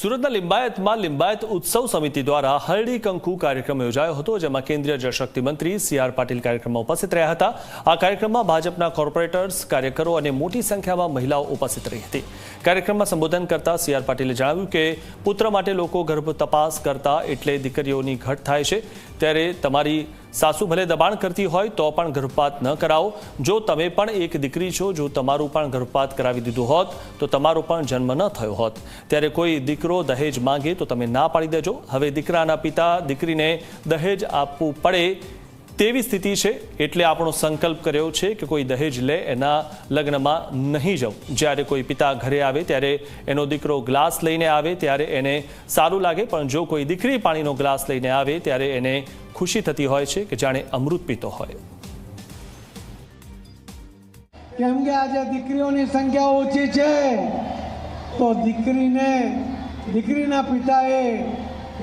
સુરતના લિંબાયતમાં લિંબાયત ઉત્સવ સમિતિ દ્વારા હરડી કંકુ કાર્યક્રમ યોજાયો હતો, જેમાં કેન્દ્રીય જળશક્તિ મંત્રી સી આર પાટીલ કાર્યક્રમમાં ઉપસ્થિત રહ્યા હતા. આ કાર્યક્રમમાં ભાજપના કોર્પોરેટર્સ, કાર્યકરો અને મોટી સંખ્યામાં મહિલાઓ ઉપસ્થિત રહી હતી. કાર્યક્રમમાં સંબોધન કરતા સી આર પાટીલે જણાવ્યું કે, પુત્ર માટે લોકો ગર્ભ તપાસ કરતા એટલે દીકરીઓની ઘટ થાય છે. ત્યારે તમારી સાસુ ભલે દબાણ કરતી હોય તો પણ ગર્ભપાત ન કરાવો. જો તમે પણ એક દીકરી છો, જો તમારું પણ ગર્ભપાત કરાવી દીધું હોત, તો તમારો પણ જન્મ ન થયો હોત. ત્યારે કોઈ દીકરો દહેજ માંગે તો તમે ના પાડી દેજો. હવે દીકરાના પિતા દીકરીને દહેજ આપવું પડે તેવી સ્થિતિ છે એટલે આપણો સંકલ્પ કર્યો છે કે કોઈ દહેજ લે, એના લગ્નમાં નહીં જવું જ્યારે કોઈ પિતા ઘરે આવે, ત્યારે એનો દીકરો ગ્લાસ લઈને આવે, ત્યારે એને સારું લાગે, પણ જો કોઈ દીકરી પાણીનો ગ્લાસ લઈને આવે, ત્યારે એને ખુશી થતી હોય છે કે જાણે અમૃત પીતો હોય. કેમ કે આજે દીકરીઓની સંખ્યા ઓછી છે, તો દીકરીને, દીકરીના પિતાએ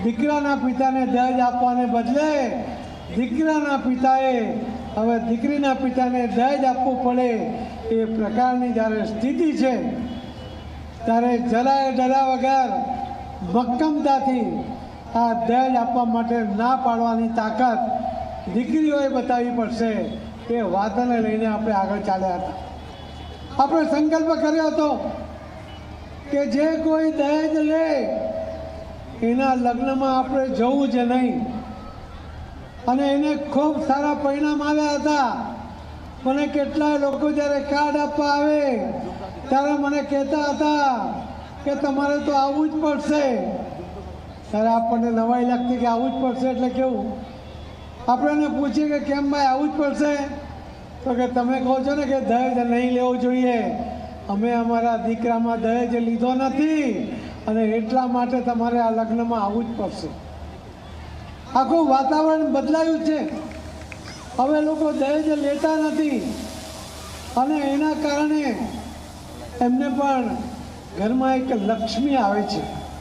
દીકરાના પિતાને દહેજ આપવાને બદલે દીકરાના પિતાએ હવે દીકરીના પિતાને દહેજ આપવું પડે એ પ્રકારની જ્યારે સ્થિતિ છે, ત્યારે જરાય ડરા વગર મક્કમતાથી આ દહેજ આપવા માટે ના પાડવાની તાકાત દીકરીઓએ બતાવવી પડશે એ વાતને લઈને આપણે આગળ ચાલ્યા હતા. આપણે સંકલ્પ કર્યો હતો કે જે કોઈ દહેજ લે, એના લગ્નમાં આપણે જવું જ નહીં. અને એને ખૂબ સારા પરિણામ આવ્યા હતા. મને કેટલાય લોકો જ્યારે કાર્ડ આપવા આવે, ત્યારે મને કહેતા હતા કે તમારે તો આવવું જ પડશે. ત્યારે આપણને નવાઈ લાગતી કે આવવું જ પડશે એટલે કેવું? આપણે એને પૂછીએ કે કેમ ભાઈ આવવું જ પડશે? તો કે તમે કહો છો ને કે દહેજ નહીં લેવું જોઈએ. અમે અમારા દીકરામાં દહેજ લીધો નથી અને એટલા માટે તમારે આ લગ્નમાં આવવું જ પડશે. આખું વાતાવરણ બદલાયું છે. હવે લોકો દહેજ લેતા નથી. અને એના કારણે એમને પણ ઘરમાં એક લક્ષ્મી આવે છે.